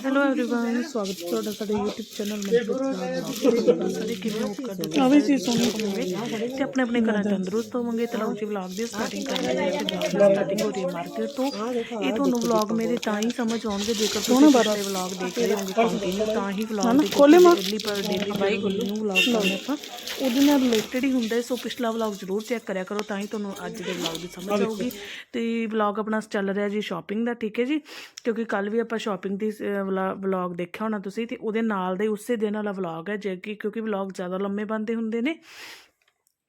Hello everyone ਸਵਾਗਤ ਹੈ ਤੁਹਾਡਾ ਸਾਡੇ YouTube ਚੈਨਲ ਮਨਪ੍ਰੀਤ ਸਾਡੇ ਕਿਵੇਂ ਹੋ ਕਰਦੇ ਆ ਵੀ ਚੀਜ਼ ਸੁਣੀ ਹੋਵੇ ਤੇ ਆਪਣੇ ਆਪਣੇ ਘਰਾਂ ਚ ਤੰਦਰੁਸਤ ਹੋਵਾਂਗੇ ਤੇ ਲਓ ਜੀ ਵਲੌਗ ਦੀ ਸਟਾਰਟਿੰਗ ਕਰ ਰਹੇ ਹਾਂ ਤੇ ਵਲੌਗ ਦੀ ਸਟਾਰਟਿੰਗ ਹੋ ਰਹੀ ਹੈ ਮਾਰਕੀਟ ਤੋਂ ਇਹ ਤੁਹਾਨੂੰ ਵਲੌਗ ਮੇਰੇ ਤਾਂ ਹੀ ਸਮਝ ਆਉਣਗੇ ਜੇਕਰ ਤੁਸੀਂ ਪਿਛਲੇ ਵਲੌਗ ਦੇਖ ਰਹੇ ਹੋਗੇ ਕੰਟੀਨਿਊ ਤਾਂ ਹੀ ਵਲੌਗ ਦੇ ਡੇਲੀ ਪਰ ਡੇਲੀ ਬਾਈ ਨੂੰ ਵਲੌਗ ਲਾਉਣੇ ਆਪਾਂ ਉਹਦੇ ਨਾਲ ਰਿਲੇਟਡ ਹੀ ਹੁੰਦਾ ਹੈ, ਸੋ ਪਿਛਲਾ ਵਲੌਗ ਜ਼ਰੂਰ ਚੈੱਕ ਕਰਿਆ ਕਰੋ ਤਾਂ ਹੀ ਤੁਹਾਨੂੰ ਅੱਜ ਦੇ ਵਲੌਗ ਦੀ ਸਮਝ ਆਊਗੀ ਤੇ ਵਲੌਗ ਆਪਣਾ ਚੱਲ ਰਿਹਾ ਜੀ ਸ਼ਾਪਿੰਗ ਦਾ ਠੀਕ ਹੈ ਜੀ ਕਿਉਂਕਿ ਕੱਲ ਵੀ ਆਪਾਂ ਸ਼ਾਪਿੰਗ ਦੀ ਵਾਲਾ ਵਲੌਗ ਦੇਖਿਆ ਹੋਣਾ ਤੁਸੀਂ, ਤੇ ਉਹਦੇ ਨਾਲ ਦੇ ਉਸੇ ਦਿਨ ਵਾਲਾ ਵਲੌਗ ਹੈ, ਜੇ ਕਿ ਕਿਉਂਕਿ ਵਲੌਗ ਜ਼ਿਆਦਾ ਲੰਮੇ ਬੰਦੇ ਹੁੰਦੇ ਨੇ।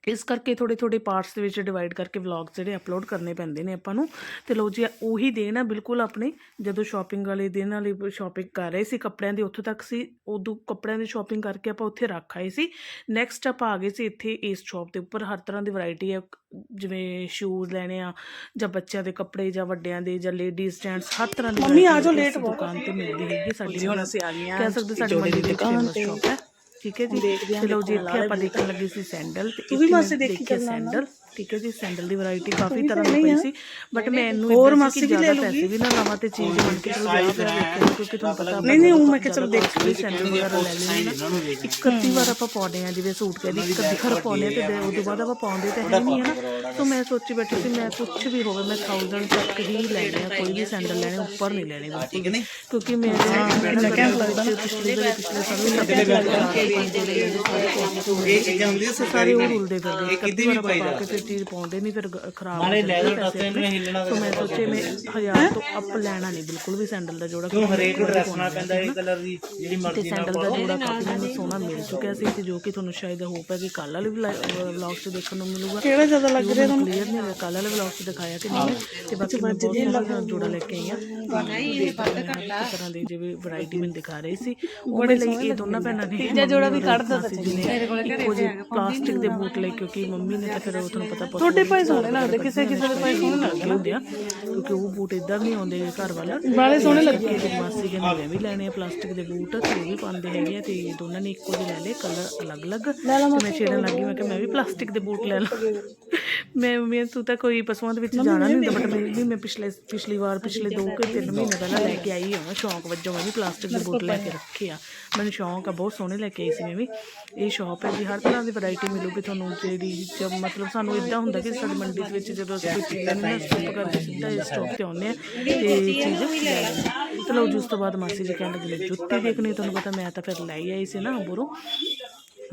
ਇਸ ਕਰਕੇ ਥੋੜੇ ਥੋੜੇ ਪਾਰਟਸ ਦੇ ਵਿੱਚ ਡਿਵਾਈਡ ਕਰਕੇ ਵਲੌਗਸ ਜਿਹੜੇ ਅਪਲੋਡ ਕਰਨੇ ਪੈਂਦੇ ਨੇ ਆਪਾਂ ਨੂੰ। ਤੇ ਲੋ ਜੀ ਉਹੀ ਦਿਨ ਆ ਬਿਲਕੁਲ ਆਪਣੇ ਜਦੋਂ ਸ਼ਾਪਿੰਗ ਵਾਲੇ ਦਿਨ ਵਾਲੀ ਸ਼ਾਪਿੰਗ ਕਰ ਰਹੇ ਸੀ ਕੱਪੜਿਆਂ ਦੀ ਉੱਥੋਂ ਤੱਕ ਸੀ ਉਦੋਂ ਕੱਪੜਿਆਂ ਦੀ ਸ਼ਾਪਿੰਗ ਕਰਕੇ ਆਪਾਂ ਉੱਥੇ ਰੱਖ ਆਏ ਸੀ। ਨੈਕਸਟ ਆਪਾਂ ਆ ਗਏ ਸੀ ਇੱਥੇ ਇਸ ਸ਼ਾਪ ਦੇ ਉੱਪਰ ਹਰ ਤਰ੍ਹਾਂ ਦੀ ਵੈਰਾਈਟੀ ਹੈ ਜਿਵੇਂ ਸ਼ੂਜ਼ ਲੈਣੇ ਆ ਜਾਂ ਬੱਚਿਆਂ ਦੇ ਕੱਪੜੇ ਜਾਂ ਵੱਡਿਆਂ ਦੇ ਜਾਂ ਲੇਡੀਜ਼ ਜੈਂਟਸ ਹਰ ਤਰ੍ਹਾਂ ਦੀ ਮੰਮੀ ਆ ਜਾਓ ਲੇਟ ਦੁਕਾਨ ਤੇ ਮਿਲਦੀ ਹੈਗੀ ਸਾਡੀ ਹੁਣ ਅਸੀਂ ਆ ਗਈਆਂ ਕਹਿ ਸਕਦੇ ਸਾਡੀ ਮੰਡੀ ਦੀ ਦੁਕਾਨ ਤੇ। ਸ਼ਾਪ ਹੈ। ਠੀਕ ਹੈ ਜੀ। ਤੇ ਲਓ ਜੀ ਇੱਥੇ ਆਪਾਂ ਦੇਖਣ ਲੱਗੇ ਸੀ ਸੈਂਡਲ ਤੇ ਇੱਥੇ ਮੈਂ ਦੇਖਿਆ ਸੈਂਡਲ। ਠੀਕ ਹੈ ਜੀ ਸੈਂਡਲ ਦੀ ਵੈਰਾਈਟੀ ਕਾਫੀ ਤਰ੍ਹਾਂ ਦੀ ਪਈ ਸੀ ਬਟ ਮੈਂ ਇਹਨੂੰ ਹੋਰ ਮਾਸੀ ਵੀ ਲੈ ਪੈਸੇ ਵੀ ਨਾ ਲਾਵਾਂ ਤੇ ਚੀਜ਼ ਬਣ ਕੇ ਚਲੋ ਵਿਆਹ ਫਿਰ ਦੇਖਿਆ ਕਿਉਂਕਿ ਤੁਹਾਨੂੰ ਪਤਾ ਨਹੀਂ ਨਹੀਂ ਉਹ ਮੈਂ ਕਿ ਚਲ ਦੇਖ ਲਈ ਸੈਂਡਲ ਵਗੈਰਾ ਲੈ ਲੈਣੇ ਨਾ ਇੱਕ ਅੱਧੀ ਵਾਰ ਆਪਾਂ ਪਾਉਂਦੇ ਆ ਜਿਵੇਂ ਸੂਟ ਕਹਿੰਦੀ ਇੱਕ ਅੱਧੀ ਵਾਰ ਪਾਉਂਦੇ ਆ ਤੇ ਫਿਰ ਉਹਦੇ ਬਾਅਦ ਆਪਾਂ ਪਾਉਂਦੇ ਤਾਂ ਹੈ ਨਹੀਂ ਹੈ ਨਾ। ਸੋ ਮੈਂ ਸੋਚੀ ਬੈਠੀ ਸੀ ਮੈਂ ਕੁਝ ਵੀ ਹੋਵੇ ਮੈਂ 1000 ਤੱਕ ਹੀ ਲੈਣੇ ਆ ਕੋਈ ਵੀ ਸੈਂਡਲ ਲੈਣੇ ਉੱਪਰ ਨਹੀਂ ਲੈਣੇ ਵੀ। ਕਿਉਂਕਿ ਮੇਰੇ ਮੈਂ ਕਿਹਾ ਲੱਗਦਾ ਪਿਛਲੇ ਪਿਛਲੇ ਸਾਲ ਵੀ ਲੱਗੇ ਇਹ ਚੀਜ਼ਾਂ ਹੁੰਦੀਆਂ ਸੀ ਸਾਰੇ ਉਹ ਰੁਲਦੇ ਫਿਰਦੇ ਇੱਕ ਅੱਧੀ ਵਾਰ ਆਪਾਂ ਪਾ ਕੇ ਫਿਰ ਚੀਜ਼ ਪਾਉਂਦੇ ਨਹੀਂ ਫਿਰ ਗ- ਖਰਾਬ ਹੋ ਜਾਂਦੇ ਪੈਸੇ ਆਪਣੇ। ਸੋ ਮੈਂ ਸੋਚੇ ਮੈਂ ਹਜ਼ਾਰ ਤੋਂ ਅੱਪ ਲੈਣਾ ਨਹੀਂ ਬਿਲਕੁਲ ਵੀ ਸੈਂਡਲ ਦਾ ਜੋੜਾ ਕਿਉਂ ਹਰੇਕ ਨੂੰ ਰੱਖਣਾ ਪੈਂਦਾ ਇਹ ਕਲਰ ਦੀ ਜਿਹੜੀ ਤੇ ਮਰਜ਼ੀ ਨਾਲ ਸੈਂਡਲ ਦਾ ਜੋੜਾ ਕਾਫੀ ਮੈਨੂੰ ਸੋਹਣਾ ਮਿਲ ਚੁੱਕਿਆ ਸੀ ਤੇ ਜੋ ਕਿ ਤੁਹਾਨੂੰ ਸ਼ਾਇਦ ਹੋਪ ਹੈ ਕਿ ਕੱਲ ਵਾਲੇ ਵਲੌਗ 'ਚ ਦੇਖਣ ਨੂੰ ਮਿਲੂਗਾ। ਕਿਹੜਾ ਜ਼ਿਆਦਾ ਲੱਗ ਰਿਹਾ ਤੁਹਾਨੂੰ? ਕਲੀਅਰ ਨਹੀਂ ਹੋਇਆ ਕੱਲ ਵਾਲੇ ਵਲੌਗ 'ਚ ਦਿਖਾਇਆ ਕਿ ਨਹੀਂ। ਤੇ ਬਾਕੀ ਮੈਂ ਬਹੁਤ ਸੋਹਣਾ ਜੋੜਾ ਲੈ ਕੇ ਆਈ ਆ। ਨਹੀਂ ਤਰ੍ਹਾਂ ਦੀ ਜਿਵੇਂ ਵੈਰਾਈਟੀ ਮੈਨੂੰ ਦਿਖਾ ਰਹੀ ਸੀ। ਉਹ ਮੇਰੇ ਲਈ ਇਹ ਦੋਨਾਂ ਭੈਣਾਂ ਨੇ ਤੀਜਾ ਜੋੜਾ ਵੀ ਕੱਢ ਦੋ ਮੇਰੇ ਕੋਲ ਇੱਕੋ ਜਿਹੇ ਪਲਾਸਟਿਕ ਦੇ ਬੂਟ ਲਈ ਕਿਉਂਕਿ ਮੰਮੀ ਨੇ ਤਾਂ ਫਿਰ ਉਹ ਤੁਹਾਨੂੰ ਪਤਾ ਤੁਹਾਡੇ ਭਾਈ ਸੋਹਣੇ ਲੱਗਦੇ ਕਿਸੇ ਕਿਸੇ ਦੇ ਭਾਈ ਸੋਹਣੇ ਲੱਗਦੇ ਹੁੰਦੇ ਆ? ਕਿਉਂਕਿ ਉਹ ਬੂਟ ਇਦਾਂ ਨਹੀਂ ਆਉਂਦੇ ਘਰ ਵਾਲਾ। ਬਾਲੇ ਸੋਹਣੇ ਲੱਗੇ ਤੇ ਮਾਸੀ ਕਹਿੰਦੀ ਮੈਂ ਵੀ ਲੈਣੇ ਆ ਪਲਾਸਟਿਕ ਦੇ ਬੂਟ। ਤੇ ਉਹ ਵੀ ਪਾਉਂਦੇ ਹੈਗੇ ਆ ਤੇ ਦੋਨਾਂ ਨੇ ਇੱਕੋ ਜਿਹੇ ਲੈ ਲਏ ਕਲਰ ਅਲੱਗ-ਅਲੱਗ। ਤੇ ਮੈਂ ਛੇੜਨ ਲੱਗੀ ਮੈਂ ਕਿ ਮੈਂ ਵੀ ਪਲਾਸਟਿਕ ਦੇ ਬੂਟ ਲੈ ਲਾਂ। ਮੈਂ ਮੈਂ ਤੂੰ ਤਾਂ ਕੋਈ ਪਸ਼ੂਆਂ ਦੇ ਵਿੱਚ ਜਾਣਾ ਨਹੀਂ ਹੁੰਦਾ ਬਟ ਮੈਂ ਵੀ ਮੈਂ ਪਿਛਲੇ ਪਿਛਲੀ ਵਾਰ ਪਿਛਲੇ 2 ਕਿ 3 ਮਹੀਨੇ ਪਹਿਲਾਂ ਲੈ ਕੇ ਆਈ ਹਾਂ ਸ਼ੌਂਕ ਵਜੋਂ ਮੈਂ ਵੀ ਪਲਾਸਟਿਕ ਦੇ ਬੂਟ ਲੈ ਕੇ ਰੱਖੇ ਆ। ਮੈਨੂੰ ਸ਼ੌਂਕ ਆ ਬਹੁਤ ਸੋਹਣੇ ਲੈ ਕੇ ਆਈ ਸੀ ਮੈਂ ਵੀ ਇਹ ਸ਼ਾਪ ਹੈ ਜੀ, ਹਰ ਤਰ੍ਹਾਂ ਦੀ ਵੈਰਾਈਟੀ ਮਿਲੂਗੀ ਤੁਹਾਨੂੰ, ਜਿਹੜੀ ਜਦ ਮਤਲਬ ਸਾਨੂੰ ਇਦਾਂ ਹੁੰਦਾ ਕਿ ਸਾਡੀ ਮੰਡੀ ਦੇ ਵਿੱਚ ਜਦੋਂ ਅਸੀਂ ਕੋਈ ਚੀਜ਼ ਲੈਣੀ ਨਾ ਸਟਾਪ ਕਰਕੇ ਸਿੱਧਾ ਇਸ ਸਟਾਪ ਤੇ ਆਉਂਦੇ ਆ ਤੇ ਚੀਜ਼ ਚਲੋ ਉਸ ਤੋਂ ਬਾਅਦ ਮਾਸੀ ਜੀ ਕਹਿੰਦੇ ਜੁੱਤੀ ਦੇਖਣੀ, ਤੁਹਾਨੂੰ ਪਤਾ ਮੈਂ ਤਾਂ ਫਿਰ ਲੈ ਆਈ ਸੀ ਨਾ ਬੁਰੋ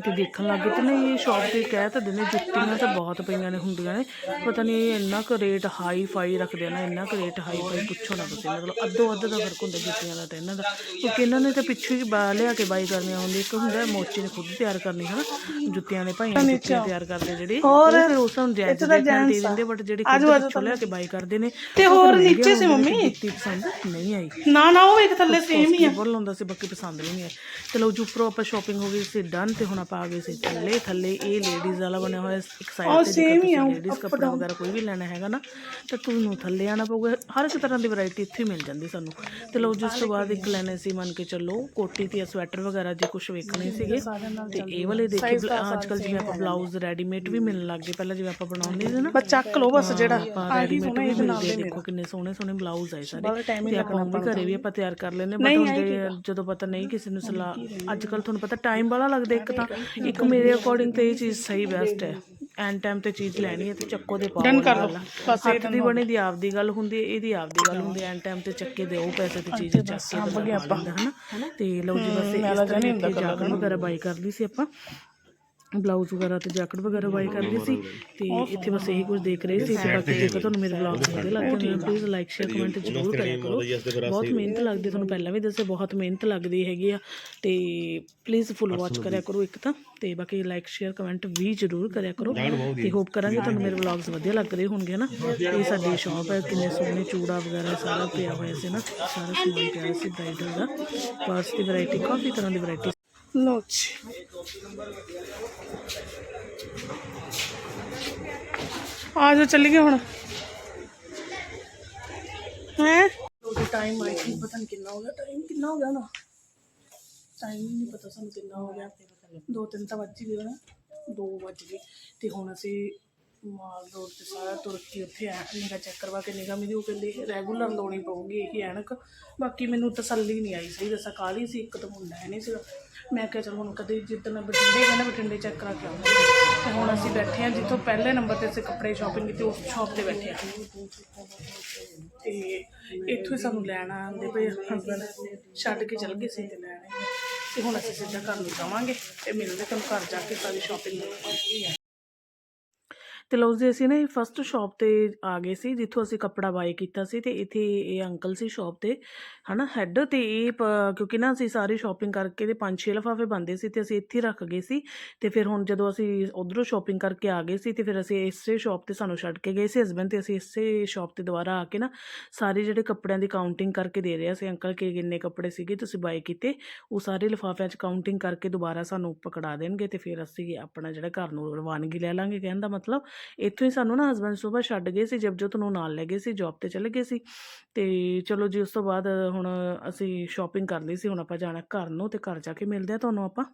ਤੇ ਦੇਖਣ ਲੱਗ ਗਏ ਤੇ ਨਾ ਇਹ ਸ਼ਾਪ ਤੇ ਕਹਿ ਤਾਂ ਦਿੰਦੇ ਜੁੱਤੀਆਂ ਤਾਂ ਬਹੁਤ ਪਈਆਂ ਨੇ ਹੁੰਦੀਆਂ ਨੇ। ਪਤਾ ਨਹੀਂ ਇਹ ਇੰਨਾ ਕੁ ਰੇਟ ਹਾਈ ਫਾਈ ਰੱਖਦੇ ਨਾ ਇੰਨਾ ਕੁ ਰੇਟ ਹਾਈ ਫਾਈ ਪੁੱਛੋ ਨਾ ਤੁਸੀਂ ਮਤਲਬ ਅੱਧੋ ਅੱਧ ਦਾ ਫ਼ਰਕ ਹੁੰਦਾ ਜੁੱਤੀਆਂ ਦਾ ਤੇ ਇਹਨਾਂ ਦਾ। ਕਿਉਂਕਿ ਇਹਨਾਂ ਨੇ ਤਾਂ ਪਿੱਛੇ ਹੀ ਬਾ ਲਿਆ ਕੇ ਬਾਈ ਕਰਨੀਆਂ ਹੁੰਦੀ ਇੱਕ ਹੁੰਦਾ ਮੋਚੀ ਨੇ ਖੁਦ ਤਿਆਰ ਕਰਨੀ ਹਨਾ? ਜੁੱਤੀਆਂ ਨੇ ਭਾਈਆਂ ਨੇ ਜੁੱਤੀਆਂ ਤਿਆਰ ਕਰਦੇ ਜਿਹੜੇ ਉਹ ਫਿਰ ਉਸ ਨੂੰ ਜੈਜ ਦੇ ਦੇ ਦਿੰਦੇ ਬਟ ਜਿਹੜੇ ਖੁਦ ਪਿੱਛੋਂ ਲਿਆ ਕੇ ਬਾਈ ਕਰਦੇ ਨੇ ਤੇ ਹੋਰ ਨੀਚੇ ਸੀ ਮੰਮੀ? ਜੁੱਤੀ ਪਸੰਦ ਨਹੀਂ ਆਈ। ਨਾ ਨਾ ਉਹ ਇੱਕ ਥੱਲੇ ਸੇਮ ਹੀ ਆ। ਬੋਲ ਹੁੰਦਾ ਸੀ ਬਾਕੀ ਪਸੰਦ ਨਹੀਂ ਆਏ। ਚਲੋ ਜੀ ਉੱਪਰੋਂ ਆਪਾਂ ਸ਼ਾਪਿੰਗ ਹੋ ਗਈ ਸੀ ਡਨ ਤੇ ਹੁਣ ਆ ਗਏ ਸੀ ਥੱਲੇ ਥੱਲੇ ਇਹ ਲੇਡੀਜ਼ ਵਾਲਾ ਬਣਿਆ ਹੋਇਆ ਇੱਕ ਸਾਈਡ ਤੇ ਸੇਮ ਹੀ ਆ ਲੇਡੀਜ਼ ਕੱਪੜਾ ਵਗੈਰਾ ਕੋਈ ਵੀ ਲੈਣਾ ਹੈਗਾ ਨਾ ਤਾਂ ਤੁਹਾਨੂੰ ਥੱਲੇ ਆਣਾ ਪਊਗਾ। ਹਰ ਇੱਕ ਤਰ੍ਹਾਂ ਦੀ ਵੈਰਾਈਟੀ ਇੱਥੇ ਮਿਲ ਜਾਂਦੀ ਸਾਨੂੰ। ਤੇ ਲਓ ਜਿਸ ਤੋਂ ਬਾਅਦ ਇੱਕ ਲੈਣੇ ਸੀ ਮੰਨ ਕੇ ਚੱਲੋ ਕੋਟੀ ਤੇ ਸਵੈਟਰ ਵਗੈਰਾ ਜੇ ਕੁਝ ਵੇਖਣੇ ਸੀਗੇ। ਤੇ ਇਹ ਵਾਲੇ ਦੇਖੀ ਅੱਜ ਕੱਲ ਜਿਵੇਂ ਆਪਾਂ ਬਲਾਊਜ਼ ਰੈਡੀਮੇਡ ਵੀ ਮਿਲਣ ਲੱਗ ਗਏ। ਪਹਿਲਾਂ ਜਿਵੇਂ ਆਪਾਂ ਬਣਾਉਂਦੇ ਸੀ ਨਾ ਬਸ ਚੱਕ ਲਓ ਬਸ ਜਿਹੜਾ ਰੈਡੀਮੇਡ ਵੀ ਮਿਲਦੇ ਦੇਖੋ ਕਿੰਨੇ ਸੋਹਣੇ ਸੋਹਣੇ ਬਲਾਊਜ਼ ਆਏ ਸਾਰੇ। ਤੇ ਆਪਾਂ ਵੀ ਘਰੇ ਵੀ ਆਪਾਂ ਤਿਆਰ ਕਰ ਲੈਨੇ ਬਟ ਜਦੋਂ ਪਤਾ ਨਹੀਂ ਕਿਸੇ ਨੂੰ ਸਲਾਹ ਅੱਜ ਕੱਲ ਤੁਹਾਨੂੰ ਪਤਾ ਟਾਈਮ ਵਾਲਾ ਲੱਗਦਾ ਇੱਕ ਤਾਂ। ਇੱਕ ਮੇਰੇ ਅਕੋਰਡਿੰਗ ਤੇ ਇਹ ਚੀਜ਼ ਸਹੀ ਬੈਸਟ ਹੈ। ਐਨ ਟਾਈਮ ਤੇ ਚੀਜ਼ ਲੈਣੀ ਹੈ ਤੇ ਚੱਕੋ ਦੇ ਪਾਓ ਡਨ ਕਰ ਲਓ। ਬਸ ਹੱਥ ਦੀ ਬਣੀ ਦੀ ਆਪਦੀ ਗੱਲ ਹੁੰਦੀ ਹੈ ਇਹਦੀ ਆਪਦੀ ਗੱਲ ਹੁੰਦੀ ਹੈ। ਟਾਈਮ ਤੇ ਚੱਕੇ ਦੇ ਉਹ ਪੈਸੇ ਤੇ ਚੀਜ਼ ਚੱਕ ਕੇ ਆਪਾਂ। ਹਨਾ। ਤੇ ਲਓ ਜੀ ਬਸ ਇਸ ਤਰ੍ਹਾਂ ਜਾਕਟ ਵਗੈਰਾ ਬਾਈ ਕਰ ਲਈ ਸੀ ਆਪਾਂ। ਬਲਾਊਜ਼ ਵਗੈਰਾ ਤੇ ਜੈਕਟ ਵਗੈਰਾ ਬਾਈ ਕਰ ਲਈ ਸੀ ਤੇ ਇੱਥੇ ਬਸ ਇਹੀ ਕੁਝ ਦੇਖ ਰਹੇ ਸੀ ਤੇ ਬਾਕੀ ਜੇਕਰ ਤੁਹਾਨੂੰ ਮੇਰੇ ਵਲੌਗ ਵਧੀਆ ਲੱਗਦੇ ਨੇ ਪਲੀਜ਼ ਲਾਈਕ ਸ਼ੇਅਰ ਕਮੈਂਟ ਜ਼ਰੂਰ ਕਰਿਆ ਕਰੋ। ਬਹੁਤ ਮਿਹਨਤ ਲੱਗਦੀ ਤੁਹਾਨੂੰ ਪਹਿਲਾਂ ਵੀ ਦੱਸਿਆ ਬਹੁਤ ਮਿਹਨਤ ਲੱਗਦੀ ਹੈਗੀ ਆ। ਤੇ ਪਲੀਜ਼ ਫੁੱਲ ਵਾਚ ਕਰਿਆ ਕਰੋ ਇੱਕ ਤਾਂ ਤੇ ਬਾਕੀ ਲਾਈਕ ਸ਼ੇਅਰ ਕਮੈਂਟ ਵੀ ਜ਼ਰੂਰ ਕਰਿਆ ਕਰੋ। ਤੇ ਹੋਪ ਕਰਾਂਗੇ ਤੁਹਾਨੂੰ ਮੇਰੇ ਵਲੌਗਸ ਵਧੀਆ। ਲੱਗ ਰਹੇ ਹੋਣਗੇ ਨਾ ਇਹ ਸਾਡੀ ਸ਼ਾਪ ਹੈ ਕਿੰਨੇ ਸੋਹਣੇ ਚੂੜਾ ਵਗੈਰਾ ਸਾਰਾ ਪਿਆ ਹੋਇਆ ਸੀ ਨਾ ਸਾਰਾ ਸਮਾਨ ਪਿਆ ਸੀ ਬ੍ਰਾਈਡਲ ਦਾ। ਪਰਸ ਦੀ ਵੈਰਾਈਟੀ ਕਾਫੀ ਤਰ੍ਹਾਂ ਦੀ ਵੈਰਾਈਟੀ ਲੋ ਜੀ ਆ ਜਾਓ ਚੱਲੀਏ ਹੁਣ ਹੈ ਟਾਈਮ ਆਈ ਥਿੰਕ ਪਤਾ ਨਹੀਂ ਕਿੰਨਾ ਹੋ ਗਿਆ ਟਾਈਮ ਕਿੰਨਾ ਹੋ ਗਿਆ ਨਾ ਟਾਈਮ ਹੀ ਨਹੀਂ ਪਤਾ ਸਾਨੂੰ ਕਿੰਨਾ ਹੋ ਗਿਆ ਦੋ ਤਿੰਨ ਤਾਂ ਵੱਜ ਹੀ ਗਏ ਨਾ ਦੋ ਵੱਜ ਗਏ ਤੇ ਹੁਣ ਅਸੀਂ ਮਾਲ ਰੋਡ ਤੇ ਸਾਰਾ ਤੁਰ ਕੇ ਉੱਥੇ ਐ ਨਿਗਾ ਚੈੱਕ ਕਰਵਾ ਕੇ ਨਿਗਾ ਮੇਰੀ ਉਹ ਕਹਿੰਦੇ ਰੈਗੂਲਰ ਲਾਉਣੀ ਪਊਗੀ ਇਹ ਐਨਕ। ਬਾਕੀ ਮੈਨੂੰ ਤਸੱਲੀ ਨਹੀਂ ਆਈ ਸਹੀ ਦੱਸਾਂ ਕਾਹਲੀ ਸੀ, ਇੱਕ ਤਾਂ ਮੁੰਡਾ ਹੈ ਨਹੀਂ ਸੀਗਾ। ਮੈਂ ਕਿਹਾ ਚਲ ਹੁਣ ਕਦੇ ਜਿੱਦਣ ਬਠਿੰਡੇ ਕਹਿੰਦਾ ਬਠਿੰਡੇ ਚੈੱਕ ਕਰਾ ਕੇ ਆਉਂਗੇ ਤੇ ਹੁਣ ਅਸੀਂ ਬੈਠੇ ਹਾਂ ਜਿੱਥੋਂ ਪਹਿਲੇ ਨੰਬਰ ਤੇ ਅਸੀਂ ਕੱਪੜੇ ਸ਼ਾਪਿੰਗ ਕੀਤੀ, ਉਸ ਸ਼ਾਪ ਤੇ ਬੈਠੇ ਹਾਂ। ਤੇ ਇੱਥੋਂ ਹੀ ਸਾਨੂੰ ਲੈਣ ਆਉਂਦੇ ਪਏ ਹਸਬੰਡ। ਛੱਡ ਕੇ ਚਲ ਗਏ ਸੀ ਤੇ ਲੈਣ ਆਏ। ਤੇ ਹੁਣ ਅਸੀਂ ਸਿੱਧਾ ਘਰ ਨੂੰ ਜਾਵਾਂਗੇ ਤੇ ਮਿਲਦੇ ਤੁਹਾਨੂੰ ਘਰ ਜਾ ਕੇ ਸਾਰੀ ਸ਼ਾਪਿੰਗ ਤੇ ਲਓ ਜੀ, ਅਸੀਂ ਨਾ ਇਹ ਫਸਟ ਸ਼ਾਪ ਤੇ ਆ ਗਏ ਸੀ, ਜਿੱਥੋਂ ਅਸੀਂ ਕੱਪੜਾ ਬਾਏ ਕੀਤਾ ਸੀ ਤੇ ਇੱਥੇ ਇਹ ਅੰਕਲ ਸੀ ਸ਼ਾਪ ਤੇ, ਹਨਾ ਹੈੱਡ ਤੇ ਇਹ ਪ- ਕਿਉਂਕਿ ਨਾ ਅਸੀਂ ਸਾਰੀ ਸ਼ਾਪਿੰਗ ਕਰਕੇ ਤੇ ਪੰਜ ਛੇ ਲਿਫਾਫੇ ਬੰਦੇ ਸੀ ਤੇ ਅਸੀਂ ਇੱਥੇ ਹੀ ਰੱਖ ਗਏ ਸੀ ਤੇ ਫਿਰ ਹੁਣ ਜਦੋਂ ਅਸੀਂ ਉਧਰੋਂ ਸ਼ਾਪਿੰਗ ਕਰਕੇ ਆ ਗਏ ਸੀ ਤੇ ਫਿਰ ਅਸੀਂ ਇਸੇ ਸ਼ਾਪ ਤੇ ਸਾਨੂੰ ਛੱਡ ਕੇ ਗਏ ਸੀ ਹਸਬੰਡ ਤੇ, ਅਸੀਂ ਇਸੇ ਸ਼ਾਪ ਤੇ ਦੁਬਾਰਾ ਆ ਕੇ ਨਾ ਸਾਰੇ ਜਿਹੜੇ ਕੱਪੜਿਆਂ ਦੀ ਕਾਊਂਟਿੰਗ ਕਰਕੇ ਦੇ ਰਿਹਾ ਸੀ ਅੰਕਲ ਕਿ ਕਿੰਨੇ ਕੱਪੜੇ ਸੀਗੇ ਤੁਸੀਂ ਬਾਏ ਕੀਤੇ, ਉਹ ਸਾਰੇ ਲਿਫਾਫਿਆਂ 'ਚ ਕਾਊਂਟਿੰਗ ਕਰਕੇ ਦੁਬਾਰਾ ਸਾਨੂੰ ਪਕੜਾ ਦੇਣਗੇ ਤੇ ਫਿਰ ਅਸੀਂ ਆਪਣਾ ਜਿਹੜਾ ਘਰ ਨੂੰ ਰਵਾਨਗੀ ਲੈ ਲਾਂਗੇ, ਕਹਿਣ ਦਾ ਮਤਲਬ। ਇੱਥੋਂ ਹੀ ਸਾਨੂੰ ਨਾ ਹਸਬੰਡ ਸਵੇਰ ਛੱਡ ਗਏ ਸੀ ਜਬਜੋਤ ਨੂੰ ਨਾਲ ਲੈ ਗਏ ਸੀ ਜੌਬ ਤੇ ਚਲੇ ਗਏ ਸੀ। ਤੇ ਚਲੋ ਜੀ ਉਸ ਤੋਂ ਬਾਅਦ ਹੁਣ ਅਸੀਂ ਸ਼ਾਪਿੰਗ ਕਰ ਲਈ ਸੀ, ਹੁਣ ਆਪਾਂ ਜਾਣਾ ਘਰ ਨੂੰ ਤੇ ਘਰ ਜਾ ਕੇ ਮਿਲਦੇ ਆ ਤੁਹਾਨੂੰ ਆਪਾਂ।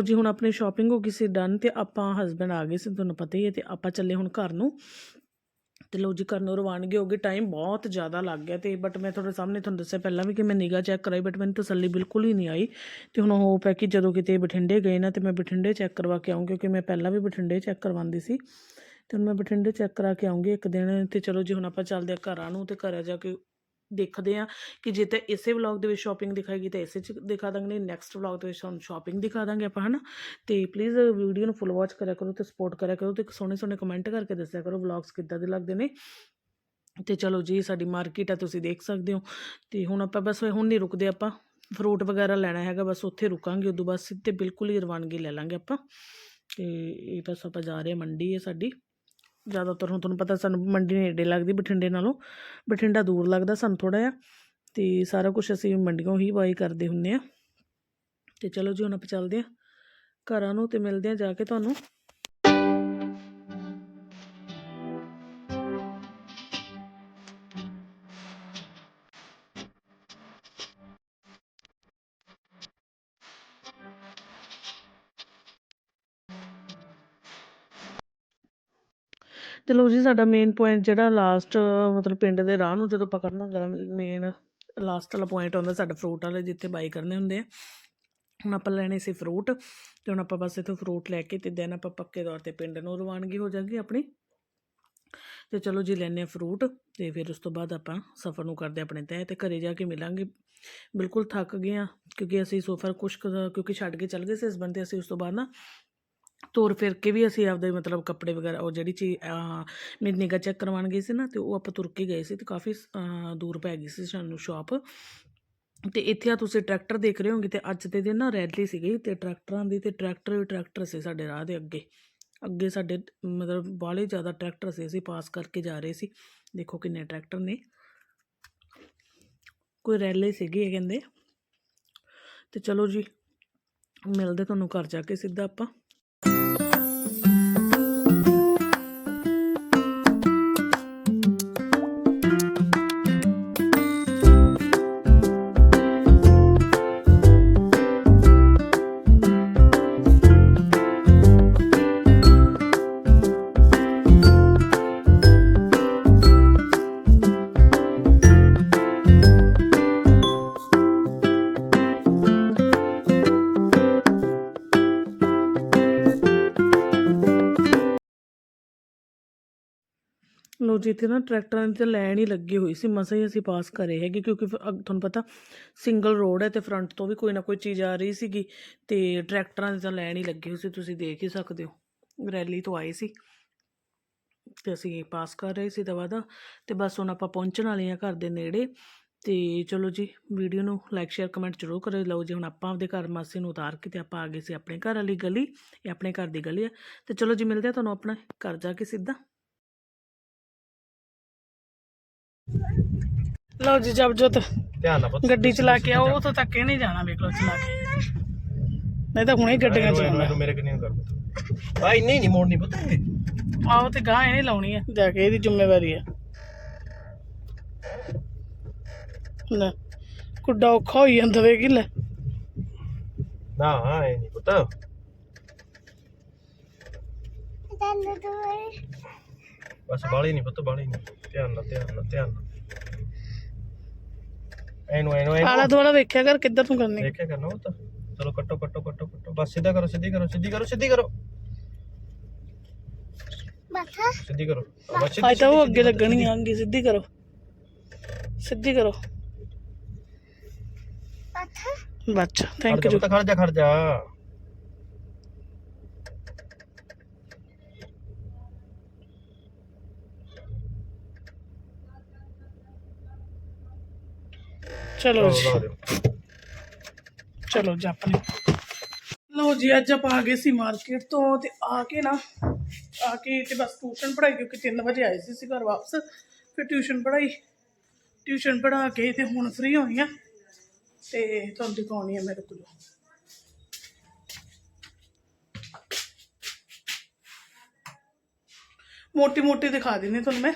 ਲਓ ਜੀ, ਹੁਣ ਆਪਣੀ ਸ਼ਾਪਿੰਗ ਹੋ ਗਈ ਸੀ ਡਨ ਤੇ ਆਪਾਂ ਹਸਬੰਡ ਆ ਗਏ ਸੀ, ਤੁਹਾਨੂੰ ਪਤਾ ਹੀ ਹੈ ਤੇ ਆਪਾਂ ਚੱਲੇ ਹੁਣ ਘਰ ਨੂੰ। ਤੇ ਲਓ ਜੀ, ਘਰ ਨੂੰ ਰਵਾਨਗੀ ਹੋ ਗਈ ਟਾਈਮ ਬਹੁਤ ਜ਼ਿਆਦਾ ਲੱਗ ਗਿਆ ਤੇ ਬਟ ਮੈਂ ਤੁਹਾਡੇ ਸਾਹਮਣੇ ਤੁਹਾਨੂੰ ਦੱਸਿਆ ਪਹਿਲਾਂ ਵੀ ਕਿ ਮੈਂ ਨਿਗਾਹ ਚੈੱਕ ਕਰਾਈ ਬਟ ਮੈਨੂੰ ਤਸੱਲੀ ਬਿਲਕੁਲ ਹੀ ਨਹੀਂ ਆਈ। ਤੇ ਹੁਣ ਹੋਪ ਹੈ ਕਿ ਜਦੋਂ ਕਿਤੇ ਬਠਿੰਡੇ ਗਏ ਨਾ ਤੇ ਮੈਂ ਬਠਿੰਡੇ ਚੈੱਕ ਕਰਵਾ ਕੇ ਆਉਂ ਕਿਉਂਕਿ ਮੈਂ ਪਹਿਲਾਂ ਵੀ ਬਠਿੰਡੇ ਚੈੱਕ ਕਰਵਾਉਂਦੀ ਸੀ। ਤੇ ਹੁਣ ਮੈਂ ਬਠਿੰਡੇ ਚੈੱਕ ਕਰਾ ਕੇ ਆਉਂਗੀ ਇੱਕ ਦਿਨ ਤੇ ਚਲੋ ਜੀ, ਹੁਣ ਆਪਾਂ ਚੱਲਦੇ ਆ ਘਰਾਂ ਨੂੰ ਤੇ ਘਰਾਂ ਜਾ ਕੇ ਦੇਖਦੇ ਆ ਕਿ ਜੇ ਤਾਂ ਇਸੇ ਵਲੌਗ ਦੇ ਵਿੱਚ ਸ਼ਾਪਿੰਗ ਦਿਖਾਏਗੀ ਤਾਂ ਇਸੇ ਚ ਦਿਖਾ ਦਾਂਗੇ ਨੈਕਸਟ ਵਲੌਗ ਦੇ ਵਿੱਚ ਤੁਹਾਨੂੰ ਸ਼ਾਪਿੰਗ ਦਿਖਾ ਦਾਂਗੇ ਆਪਾਂ, ਹਨਾ? ਤੇ ਪਲੀਜ਼ ਵੀਡੀਓ ਨੂੰ ਫੁੱਲ ਵਾਚ ਕਰਿਆ ਕਰੋ ਤੇ ਸਪੋਰਟ ਕਰਿਆ ਕਰੋ ਤੇ ਸੋਹਣੇ ਸੋਹਣੇ ਕਮੈਂਟ ਕਰਕੇ ਦੱਸਿਆ ਕਰੋ ਵਲੌਗਸ ਕਿੱਦਾਂ ਦੇ ਲੱਗਦੇ ਨੇ। ਤੇ ਚਲੋ ਜੀ, ਸਾਡੀ ਮਾਰਕੀਟ ਆ, ਤੁਸੀਂ ਦੇਖ ਸਕਦੇ ਹੋ। ਤੇ ਹੁਣ ਆਪਾਂ ਬਸ ਹੁਣ ਨਹੀਂ ਰੁਕਦੇ ਆਪਾਂ। ਫਰੂਟ ਵਗੈਰਾ ਲੈਣਾ ਹੈਗਾ, ਬਸ ਉੱਥੇ ਰੁਕਾਂਗੇ, ਉਦੋਂ ਬਾਅਦ ਸਿੱਧੇ ਬਿਲਕੁਲ ਹੀ ਰਵਾਨਗੀ ਲੈ ਲਾਂਗੇ ਆਪਾਂ। ਤੇ ਇਹ ਬਸ ਆਪਾਂ ਜਾ ਰਹੇ ਹਾਂ, ਮੰਡੀ ਹੈ ਸਾਡੀ। ਜ਼ਿਆਦਾਤਰ ਹੁਣ ਤੁਹਾਨੂੰ ਪਤਾ ਸਾਨੂੰ ਮੰਡੀ ਨੇੜੇ ਲੱਗਦੀ, ਬਠਿੰਡੇ ਨਾਲੋਂ। ਬਠਿੰਡਾ ਦੂਰ ਲੱਗਦਾ ਸਾਨੂੰ ਥੋੜਾ ਜਿਹਾ। ਤੇ ਸਾਰਾ ਕੁਝ ਅਸੀਂ ਮੰਡੀੋਂ ਹੀ ਬਾਈ ਕਰਦੇ ਹੁੰਨੇ ਆ ਤੇ ਚਲੋ ਜੀ, ਹੁਣ ਆਪਾਂ ਚੱਲਦੇ ਆ ਘਰਾਂ ਨੂੰ ਤੇ ਮਿਲਦੇ ਆ ਜਾ ਕੇ ਤੁਹਾਨੂੰ। ਚਲੋ ਜੀ, ਸਾਡਾ ਮੇਨ ਪੁਆਇੰਟ ਜਿਹੜਾ ਲਾਸਟ ਮਤਲਬ ਪਿੰਡ ਦੇ ਰਾਹ ਨੂੰ ਜਦੋਂ ਪਕੜਨਾ ਹੁੰਦਾ ਮੇਨ ਲਾਸਟ ਵਾਲਾ ਪੁਆਇੰਟ ਆਉਂਦਾ ਸਾਡਾ ਫਰੂਟ ਵਾਲੇ ਜਿੱਥੇ ਬਾਈ ਕਰਨੇ ਹੁੰਦੇ ਆ। ਹੁਣ ਆਪਾਂ ਲੈਣੇ ਸੀ ਫਰੂਟ ਤੇ ਹੁਣ ਆਪਾਂ ਬਸ ਇੱਥੋਂ ਫਰੂਟ ਲੈ ਕੇ ਤੇ ਦੈਨ ਆਪਾਂ ਪੱਕੇ ਤੌਰ ਤੇ ਪਿੰਡ ਨੂੰ ਰਵਾਨਗੀ ਹੋ ਜਾਗੀ ਆਪਣੀ। ਤੇ ਚਲੋ ਜੀ ਲੈਨੇ ਆ ਫਰੂਟ ਤੇ ਫਿਰ ਉਸ ਤੋਂ ਬਾਅਦ ਆਪਾਂ ਸਫ਼ਰ ਨੂੰ ਕਰਦੇ ਆਪਣੇ ਤੈਅ ਤੇ ਘਰੇ ਜਾ ਕੇ ਮਿਲਾਂਗੇ। ਬਿਲਕੁਲ ਥੱਕ ਗਏ ਆ, ਕਿਉਂਕਿ ਅਸੀਂ ਸੋਫਰ ਕੁਛ ਕਿਉਂਕਿ ਛੱਡ ਕੇ ਚੱਲ ਗਏ ਸੀ ਹਸਬੰਦ ਤੇ, ਅਸੀਂ ਉਸ ਤੋਂ ਬਾਅਦ ਨਾ ਤੁਰ ਫਿਰ ਕੇ ਵੀ ਅਸੀਂ ਆਪਦੇ ਮਤਲਬ ਕੱਪੜੇ ਵਗੈਰਾ, ਉਹ ਜਿਹੜੀ ਚੀਜ਼ ਮੇਰੀ ਨਿਗਾ ਚੈੱਕ ਕਰਵਾਉਣ ਗਈ ਸੀ ਨਾ, ਤੇ ਉਹ ਆਪਾਂ ਤੁਰ ਕੇ ਗਏ ਸੀ ਤੇ ਕਾਫੀ ਦੂਰ ਪੈ ਗਈ ਸੀ ਸਾਨੂੰ ਸ਼ਾਪ। ਤੇ ਇੱਥੇ ਆ ਤੁਸੀਂ ਟਰੈਕਟਰ ਦੇਖ ਰਹੇ ਹੋਗੇ ਤੇ ਅੱਜ ਦੇ ਦਿਨ ਨਾ ਰੈਲੀ ਸੀਗੀ ਤੇ ਟਰੈਕਟਰਾਂ ਦੀ ਤੇ ਟਰੈਕਟਰ ਵੀ ਟਰੈਕਟਰ ਸੀ ਸਾਡੇ ਰਾਹ ਦੇ ਅੱਗੇ। ਅੱਗੇ ਸਾਡੇ ਮਤਲਬ ਬਾਹਲੇ ਜ਼ਿਆਦਾ ਟਰੈਕਟਰ ਸੀ, ਅਸੀਂ ਪਾਸ ਕਰਕੇ ਜਾ ਰਹੇ ਸੀ। ਦੇਖੋ ਕਿੰਨੇ ਟਰੈਕਟਰ ਨੇ। ਕੋਈ ਰੈਲੀ ਸੀਗੀ ਇਹ ਕਹਿੰਦੇ। ਤੇ ਚਲੋ ਜੀ, ਮਿਲਦੇ ਤੁਹਾਨੂੰ ਘਰ ਜਾ ਕੇ ਸਿੱਧਾ ਆਪਾਂ। ਜਿੱਥੇ ਨਾ ਟਰੈਕਟਰਾਂ ਦੀ ਤਾਂ ਲਾਈਨ ਹੀ ਲੱਗੀ ਹੋਈ ਸੀ, ਮਸਾਂ ਹੀ ਅਸੀਂ ਪਾਸ ਕਰੇ ਹੈਗੇ, ਕਿਉਂਕਿ ਫਿਰ ਤੁਹਾਨੂੰ ਪਤਾ ਸਿੰਗਲ ਰੋਡ ਹੈ ਤੇ ਫਰੰਟ ਤੋਂ ਵੀ ਕੋਈ ਨਾ ਕੋਈ ਚੀਜ਼ ਆ ਰਹੀ ਸੀਗੀ ਤੇ ਟਰੈਕਟਰਾਂ ਦੀ ਤਾਂ ਲਾਈਨ ਹੀ ਲੱਗੀ ਹੋਈ ਸੀ, ਤੁਸੀਂ ਦੇਖ ਹੀ ਸਕਦੇ ਹੋ, ਰੈਲੀ ਤੋਂ ਆਏ ਸੀ ਤੇ ਅਸੀਂ ਪਾਸ ਕਰ ਰਹੇ ਸੀ ਦਵਾ ਦਾ ਤੇ ਬਸ ਹੁਣ ਆਪਾਂ ਪਹੁੰਚਣ ਵਾਲੇ ਆ ਘਰ ਦੇ ਨੇੜੇ ਤੇ ਚਲੋ ਜੀ, ਵੀਡੀਓ ਨੂੰ ਲਾਈਕ ਸ਼ੇਅਰ ਕਮੈਂਟ ਜ਼ਰੂਰ ਕਰਿਓ, ਲਓ ਜੀ ਹੁਣ ਆਪਾਂ ਆਪਦੇ ਘਰ ਮਾਸੀ ਨੂੰ ਉਤਾਰ ਕੇ ਤੇ ਆਪਾਂ ਆ ਗਏ ਸੀ ਆਪਣੇ ਘਰ ਵਾਲੀ ਗਲੀ, ਇਹ ਆਪਣੇ ਘਰ ਦੀ ਗਲੀ ਆ ਤੇ ਚਲੋ ਜੀ ਮਿਲਦੇ ਆ ਤੁਹਾਨੂੰ ਆਪਣਾ ਘਰ ਜਾ ਕੇ ਸਿੱਧਾ। ਲਓ ਜੀ ਜਬ ਜੋਤ। ਧਿਆਨ ਨਾਲ ਪੁੱਤ ਗੱਡੀ ਚਲਾ ਕੇ ਆਓ ਉਹ ਤਾਂ ਧੱਕੇ ਨਹੀਂ ਜਾਣਾ ਵੇਖ ਲਓ ਚਲਾ ਕੇ। ਨਹੀਂ ਤਾਂ ਹੁਣੇ ਗੱਡੀਆਂ ਇਹਨੂੰ- ਚਲਾਉਣਾ ਇਹਨੂੰ ਮੇਰੇ ਕਿੰਨੀ ਕਰ ਪੁੱਤ ਆ ਇੰਨੀ ਨਹੀਂ ਮੋੜਨੀ ਪੁੱਤ। ਇਹ। ਆਓ ਤੇ ਗਾਂ ਇਹ ਨਹੀਂ ਲਾਉਣੀ ਆ। ਜਾ ਕੇ ਇਹਦੀ ਜ਼ਿੰਮੇਵਾਰੀ ਆ। ਲੈ ਕੁੱਡਾ ਔਖਾ ਹੋਈ ਜਾਂਦਾ ਵੇ ਕਿ ਲੈ। ਨਾ ਇਹ ਨਹੀਂ ਪੁੱਤ। ਬਸ ਬਾਲੀ ਨਹੀਂ ਪੁੱਤ ਬਾਲੀ ਨਹੀਂ। ਧਿਆਨ ਨਾਲ ਧਿਆਨ ਨਾਲ ਧਿਆਨ ਨਾਲ। ਇਹਨੂੰ ਇਹਨੂੰ ਆਲਾ ਇਹਨੂੰ ਦੁਆਲਾ ਵੇਖਿਆ ਕਰ ਕਿੱਧਰ ਨੂੰ ਕਰਨੀ। ਦੇਖਿਆ ਕਰਨਾ ਪੁੱਤ ਚਲੋ ਕੱਟੋ ਕੱਟੋ ਕੱਟੋ ਕੱਟੋ। ਬਸ ਸਿੱਧਾ ਕਰੋ ਸਿੱਧੀ ਕਰੋ ਸਿੱਧੀ ਕਰੋ ਸਿੱਧੀ ਕਰੋ। ਸਿੱਧੀ ਕਰੋ। ਬਸ ਸਿੱਧੀ- ਅੱਜ ਤਾਂ ਉਹ ਅੱਗੇ ਲੱਗਣੀ ਆ ਅੱਗੇ ਸਿੱਧੀ ਕਰੋ। ਸਿੱਧੀ ਕਰੋ। ਬੱਚਾ ਖੜ ਥੈਂਕ ਜਾ ਯੂ ਪੁੱਤ ਖੜ ਜਾ ਖੜ ਜਾ। ਚਲੋ ਜੀ। ਲਾ ਦਿਓ। ਚਲੋ ਜੀ ਆਪਣੇ। ਲੋ ਜੀ ਅੱਜ ਆਪਾਂ ਆ ਗਏ ਸੀ ਮਾਰਕੀਟ ਤੋਂ ਤੇ ਆ ਕੇ ਨਾ ਆ ਕੇ ਤੇ ਬਸ ਟਿਊਸ਼ਨ ਪੜਾਈ ਕਿਉਂਕਿ 3 ਵਜੇ ਆਏ ਸੀ ਅਸੀਂ ਘਰ ਵਾਪਸ। ਫਿਰ ਟਿਊਸ਼ਨ ਪੜਾਈ ਟਿਊਸ਼ਨ ਪੜਾ ਕੇ ਤੇ ਹੁਣ ਫ੍ਰੀ ਹੋਈ ਆ। ਤੇ ਤੁਹਾਨੂੰ ਦਿਖਾਉਣੀ ਆ ਮੇਰੇ ਕੋਲ। ਮੋਟੀ ਮੋਟੀ ਦਿਖਾ ਦਿੰਨੀ ਤੁਹਾਨੂੰ ਮੈਂ।